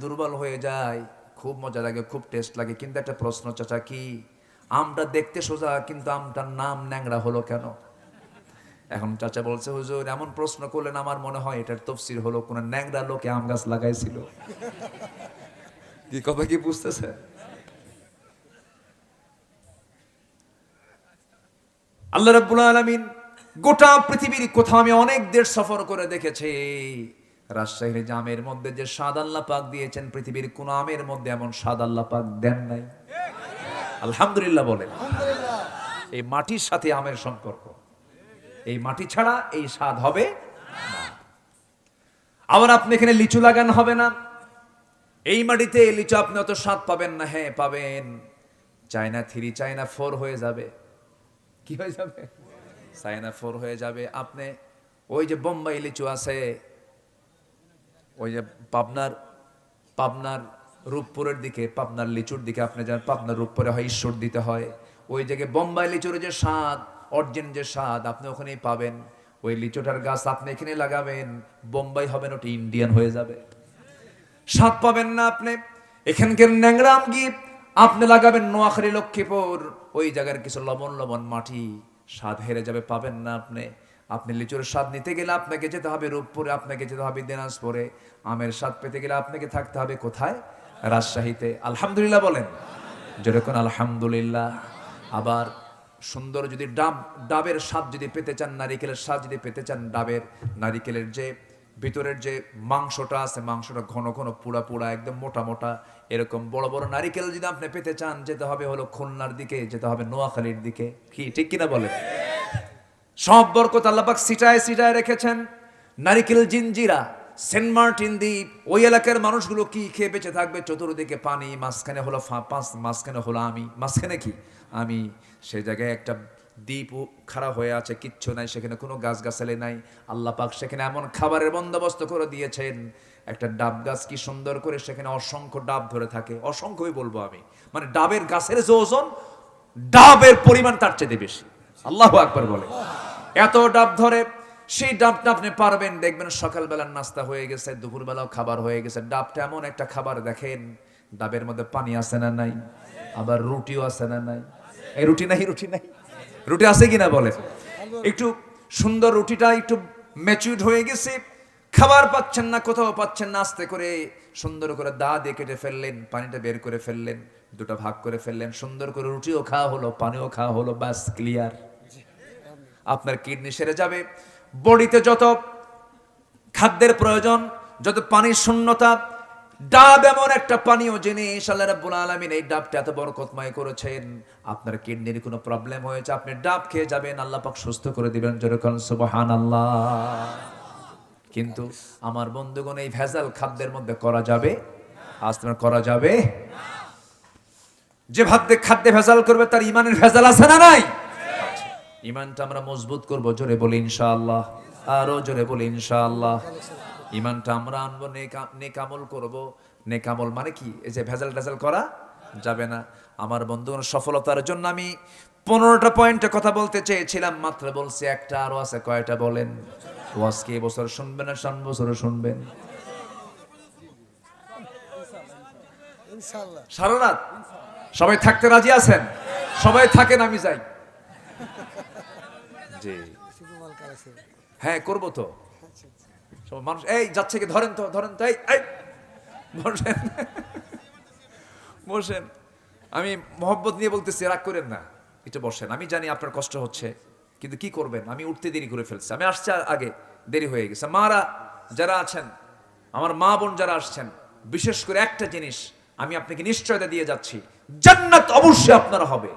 দুর্বল হয়ে যায়, খুব মজা লাগে, খুব টেস্ট লাগে। কিন্তু একটা প্রশ্ন, চাচা, কি আমটা দেখতে সোজা, কিন্তু আমটার নাম ন্যাংরা হলো কেন? এখন চাচা বলছে, হুজুর, এমন প্রশ্ন করলেন আমার মনে হয় এটার তফসির হলো, কোন ন্যাংরা লোকে আম গাছ লাগাইছিল। কি কথা কি বুঝতেছে? আল্লাহ রাব্বুল আলামিন গোটা পৃথিবীর কোথাও আমি অনেক দেশ সফর করে দেখেছি। রাজশাহীর জামের মধ্যে যে স্বাদ আল্লাহ পাক দিয়েছেন, পৃথিবীর কোন আমের মধ্যে এমন স্বাদ আল্লাহ পাক দেন নাই। আলহামদুলিল্লাহ বলেন, এই মাটির সাথে আমের সম্পর্ক। এই মাটি ছাড়া এই স্বাদ হবে আবার আপনি এখানে লিচু লাগান হবে না। এই মাটিতে লিচু আপনি অত স্বাদ পাবেন না। হ্যাঁ পাবেন। চায়না থ্রি, চায়না ফোর হয়ে যাবে। কি হয়ে যাবে? চায়না ফোর হয়ে যাবে। আপনি ওই যে বোম্বাই লিচু আছে ওই যে পাবনার পাবনার রূপপুরের দিকে, পাবনার লিচুর দিকে আপনি যান, পাবনার রূপপুরে হয় ঈশ্বর দিতে হয়। ওই জায়গায় বোম্বাই লিচুর যে স্বাদ, অর্জিন যে স্বাদ, আপনি ওখানেই পাবেন। ওই লিচুটার গাছ আপনি এখানে লাগাবেন, বোম্বাই হবেন ওটা ইন্ডিয়ান হয়ে যাবে। স্বাদ পাবেন না আপনি। এখানকার ন্যাংরাম গিয়ে আপনি লাগাবেন নোয়াখালী, লক্ষ্মীপুর। ওই জায়গার কিছু লবণ লবণ মাটি, স্বাদ হেরে যাবে, পাবেন না আপনি। আপনি লিচুর স্বাদ নিতে গেলে আপনাকে যেতে হবে রূপপুরে, আপনাকে যেতে হবে দিনাজপুরে। আমের স্বাদ পেতে গেলে আপনাকে থাকতে হবে কোথায়? রাজশাহীতে। আলহামদুলিল্লাহ বলেন। যেরকম আলহামদুলিল্লাহ, আবার সুন্দর যদি ডাব, ডাবের স্বাদ যদি পেতে চান, নারিকেলের স্বাদ যদি পেতে চান ডাবের, নারিকেলের যে ভিতরের যে মাংসটা আছে, মাংসটা ঘন ঘন পুড়া পুড়া, একদম মোটা মোটা, এরকম বড় বড় নারিকেল যদি আপনি পেতে চান, যেতে হবে হলো খুলনার দিকে, যেতে হবে নোয়াখালীর দিকে। কি, ঠিক কিনা বলেন? সব বরকত আল্লাপাক সিটায় সিটায় রেখেছেন। নারিকেল জিঞ্জিরা, সেন্ট মার্টিন দ্বীপ, ওই এলাকার মানুষগুলো কি খেয়ে বেঁচে থাকবে? চতুর্দিকে পানি, মাঝখানে হলো পাঁচ, মাঝখানে হলো আমি। মাঝখানে কি? আমি। সে জায়গায় একটা দ্বীপ খারাপ হয়ে আছে, কিচ্ছু নাই, সেখানে কোনো গাছগাছালি নাই। আল্লাহ পাক সেখানে এমন খাবারের বন্দোবস্ত করে দিয়েছেন। একটা ডাব গাছ কি সুন্দর করে সেখানে অসংখ্য ডাব ধরে থাকে। অসংখ্যই বলব আমি। মানে ডাবের গাছের যে ওজন, ডাবের পরিমাণ তার চেয়ে বেশি। আল্লাহ আকবার বলে। এত ডাব ধরে, সেই ডাবটা আপনি পারবেন। দেখবেন সকালবেলার নাস্তা হয়ে গেছে, দুপুরবেলাও খাবার হয়ে গেছে। ডাবটা এমন একটা খাবার, দেখেন, ডাবের মধ্যে পানি আছে না নাই? আবার রুটিও আছে না নাই? এই রুটি নাই রুটি নাই। রুটি আছে কিনা বলে একটু সুন্দর রুটিটা একটু ম্যাচিউড হয়ে গেছে। খাবার পাচ্ছেন না, কোথাও পাচ্ছেন না, আস্তে করে সুন্দর করে দা দিয়ে কেটে ফেললেন, পানিটা বের করে ফেললেন, দুটো ভাগ করে ফেললেন, সুন্দর করে রুটিও খাওয়া হলো, পানিও খাওয়া হলো, ব্যাস ক্লিয়ার আপনার কিডনি সেরে যাবে। বডিতে যত খাদ্যের প্রয়োজন, যত পানির শূন্যতা, ডাব এমন একটা পানীয় জিনিস আল্লাহ রাব্বুল আলামিন এই ডাবটা এত বরকতময় করেছেন, আপনার কিডনির কোনো প্রবলেম হয়েছে, আপনি ডাব খেয়ে যাবেন, আল্লাহ পাক সুস্থ করে দিবেন যেরকম সুবহানাল্লাহ। কিন্তু আমার বন্ধুগণ, এই ভেজাল খাদ্যের মধ্যে করা যাবে? আজ তোমার করা যাবে? যে ভাবতে খাদ্যে ভেজাল করবে, তার ইমানের ভেজাল আছে না নাই? ইমানটা আমরা মজবুত করব জোরে বলি ইনশাআল্লাহ। আরও জোরে বলি ইনশাআল্লাহ। ইমানটা আমরা আনব নেক- নেকামল করব। নেকামল মানে কি? এই যে ভেজাল টেজাল করা যাবে না। আমার বন্ধুগণ সফলতার জন্য আমি পনেরোটা পয়েন্টে কথা বলতে চেয়েছিলাম মাত্র বলছি একটা আরও আছে কয়টা বলেন? ওয়াজকে এবছর শুনবেন না সামনে বছরও শুনবেন? সারা রাত সবাই থাকতে রাজি আছেন? সবাই থাকেন আমি যাই। জি। হ্যাঁ করব তো। সব মানুষ এই যাচ্ছে কি ধরেন তো ধরেন তো এই। বসেন। বসেন। আমি মহব্বত নিয়ে বলতেছি রাগ করেন না। একটু বসেন। আমি জানি আপনার কষ্ট হচ্ছে কিন্তু কি করবেন? আমি উঠতে দেরি করে ফেলছি। আমি আসছি আগে দেরি হয়ে গেছে। মারা যারা আছেন আমার মা বোন যারা আসছেন বিশেষ করে একটা জিনিস আমি আপনাকে নিশ্চয়তা দিয়ে যাচ্ছি। জান্নাত অবশ্যই আপনারা হবে।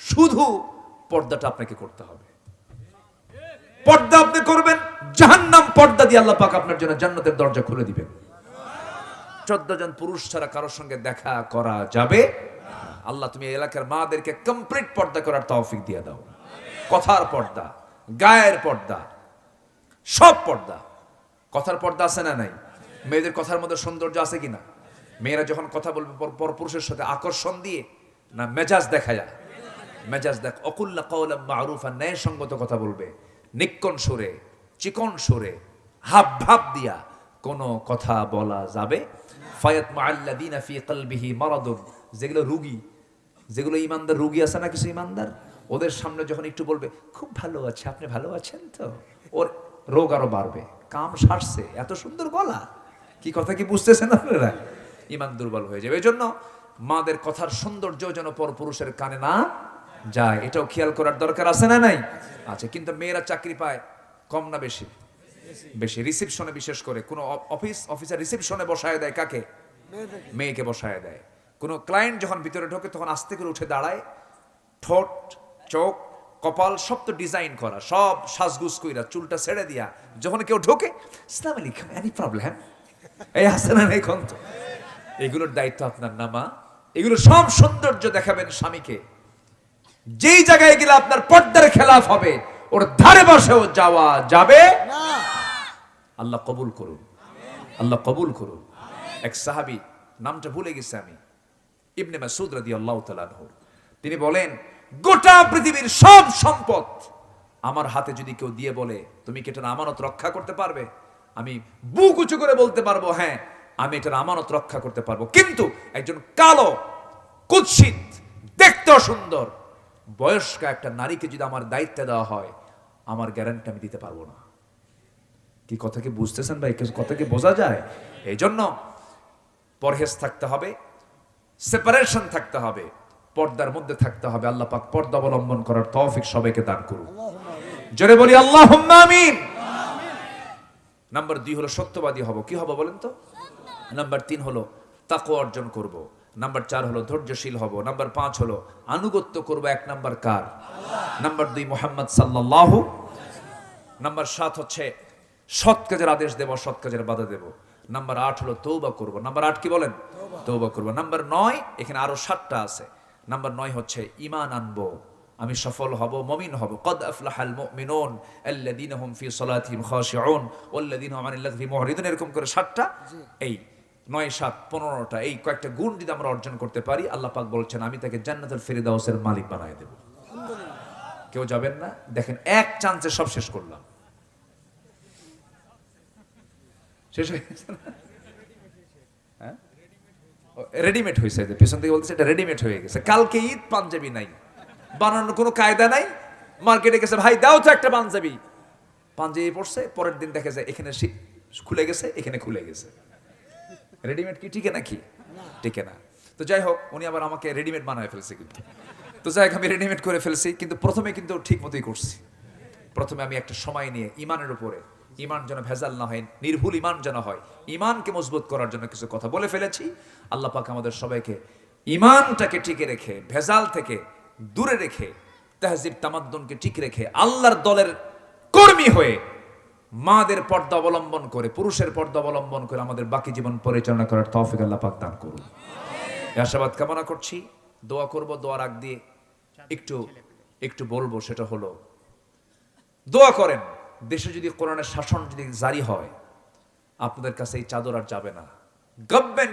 শুধু পর্দাটা আপনাকে করতে হবে। পর্দা আপনি করবেন, জাহান্নাম পর্দা দিয়ে আল্লাহ পাক আপনার জন্য জান্নাতের দরজা খুলে দিবেন। চোদ্দ জন পুরুষ ছাড়া কারোর সঙ্গে দেখা করা যাবে আল্লাহ তুমি এলাকার মাদেরকে কমপ্লিট পর্দা করার তৌফিক দিয়ে দাও। কথার পর্দা, গায়ের পর্দা, সব পর্দা। কথার পর্দা আছে না নাই? মেয়েদের কথার মধ্যে সৌন্দর্য আছে কিনা? মেয়েরা যখন কথা বলবে, পর পুরুষের সাথে আকর্ষণ দিয়ে না মেজাজ দেখা যায় মেজাজ দেখ, অকুল্লা কৌলা মারুফা ন্যায় সঙ্গত কথা বলবে। নিক্কন সুরে, চিকন সুরে, হাব ভাব দিয়া কোনো কথা বলা যাবে? ফায়াত মাআল্লাযিনা ফি কলবিহি মারাদুন। যেগুলো রুগী, যেগুলো ইমানদার রুগী আছে না কিছু ইমানদার, ওদের সামনে যখন একটু বলবে, খুব ভালো আছে, আপনি ভালো আছেন তো? ওর রোগ আরও বাড়বে, কাম সারছে, এত সুন্দর গলা। কি কথা কি বুঝতেছেন আপনারা? ইমান দুর্বল হয়ে যাবে। এই জন্য মাদের কথার সৌন্দর্য যেন পর পুরুষের কানে না যায়, এটাও খেয়াল করার দরকার আছে না নাই? আছে, কিন্তু মেয়েরা চাকরি পায় কম না বেশি? বেশি। রিসিপশনে বিশেষ করে, কোনো অফিস অফিসার রিসিপশনে বসায় দেয় কাকে? মেয়েকে বসায় দেয়। কোনো ক্লায়েন্ট যখন ভিতরে ঢোকে, তখন আস্তে করে উঠে দাঁড়ায়, ঠোঁট, চোখ, কপাল, সব তো ডিজাইন করা, সব সাজগুজ কইরা, চুলটা ছেড়ে দিয়া যখন কেউ ঢোকে, ইসলাম আলাইকুম এনি প্রবলেম এই হাসে না এই তো? এগুলোর দায়িত্ব আপনার নামা এগুলো সব সৌন্দর্য দেখাবেন স্বামীকে। যেই জায়গায় গেলে আপনার পর্দার খেলাফ হবে, ওর ধারে বসেও যাওয়া যাবে আল্লাহ কবুল করুন। আল্লাহ কবুল করুন। এক সাহাবি, নামটা ভুলে গেছে আমি, ইবনে মাসুদ রাদিয়াল্লাহু তাআলা আনহু। তিনি বলেন, গোটা পৃথিবীর সব সম্পদ আমার হাতে যদি কেউ দিয়ে বলে, তুমি কি এটার আমানত রক্ষা করতে পারবে? আমি বুক উঁচু করে বলতে পারব হ্যাঁ আমি এটার আমানত রক্ষা করতে পারব। কিন্তু একজন কালো, কুৎসিত, দেখতেও সুন্দর বয়স্ক একটা নারীকে যদি আমার দায়িত্ব দেওয়া হয়, আমার গ্যারান্টি আমি দিতে পারব না। কি কথা কি বুঝতেছেন ভাই? কথা কি বোঝা যায়? এই জন্য পরহেজ থাকতে হবে সেপারেশন থাকতে হবে, পর্দার মধ্যে থাকতে হবে। আল্লাহ পাক পর্দা অবলম্বন করার তৌফিক সবাইকে দান করুন জোরে বলি আল্লাহ আমিন। নাম্বার দুই হলো সত্যবাদী হব। কি হব বলেন তো? নাম্বার তিন হলো তাকো অর্জন করব। নাম্বার চার হলো ধৈর্যশীল হব। নাম্বার পাঁচ হলো আনুগত্য করব এক নাম্বার কার? নাম্বার দুই মোহাম্মদ সাল্লাল্লাহু নাম্বার সাত হচ্ছে সৎ কাজের আদেশ দেব সৎ কাজের বাধা দেব। নাম্বার আট হলো তৌবা করব। নাম্বার আট কি বলেন? তৌবা করব। নাম্বার নয় এখানে আরও সাতটা আছে। নাম্বার নয় হচ্ছে ইমান আনব। আমি সফল হব মমিন হব। কদ আফলাহাল মুমিনুন আল্লাযীনা হুম ফি সালাতিহিম খাশিউন ওয়াল্লাযীনা হুম আনিল লাগহি মুহরিদুন। এরকম করে সাতটা। এই নয় সাত পনেরোটা এই কয়েকটা গুণ যদি আমরা অর্জন করতে পারি আল্লাহ পাক বলছেন আমি তাকে জান্নাতুল ফিরদাউসের মালিক বানায় দেব। কেউ যাবেন না? দেখেন এক চান্সে সব শেষ করলাম। শেষ হয়ে গেছে হ্যাঁ? রেডিমেড হয়েছে যে পেছন থেকে বলতেছে এটা রেডিমেড হয়ে গেছে। কালকে ঈদ পাঞ্জাবি নাই। বানানোর কোনো কায়দা নাই? মার্কেটে গেছে ভাই দাও তো একটা পাঞ্জাবি। পাঞ্জাবি পড়ছে পরের দিন দেখা যায় এখানে খুলে গেছে এখানে খুলে গেছে। রেডিমেড কি? টিকে নাকি? টিকে না। তো যাই হোক, উনি আবার আমাকে রেডিমেড বানায় ফেলছে কিন্তু। তো যাই হোক, আমি রেডিমেড করে ফেলছি, কিন্তু প্রথমে কিন্তু ঠিক মতোই করছি। প্রথমে আমি একটা সময় নিয়ে ইমানের উপরে, ইমান যেন ভেজাল না হয়, নির্ভুল ইমান যেন হয়, ইমানকে মজবুত করার জন্য কিছু কথা বলে ফেলেছি। আল্লাহ পাক আমাদের সবাইকে ইমানটাকে টিকে রেখে, ভেজাল থেকে দূরে রেখে, তাহজিব, তামাদ্দনকে ঠিক রেখে, আল্লাহর দলের কর্মী হয়ে মাদের পর্দা অবলম্বন করে পুরুষের পর্দা অবলম্বন করে আমাদের বাকি জীবন পরিচালনা করার তৌফিক আল্লাহ পাক দান করুন। আশাবাদ কামনা করছি। দোয়া করব দোয়া রাখ দিয়ে একটু একটু বলব সেটা হলো দোয়া করেন। দেশে যদি কোরআনের শাসন যদি জারি হয় আপনাদের কাছে এই চাদর আর যাবে না। গভর্নমেন্ট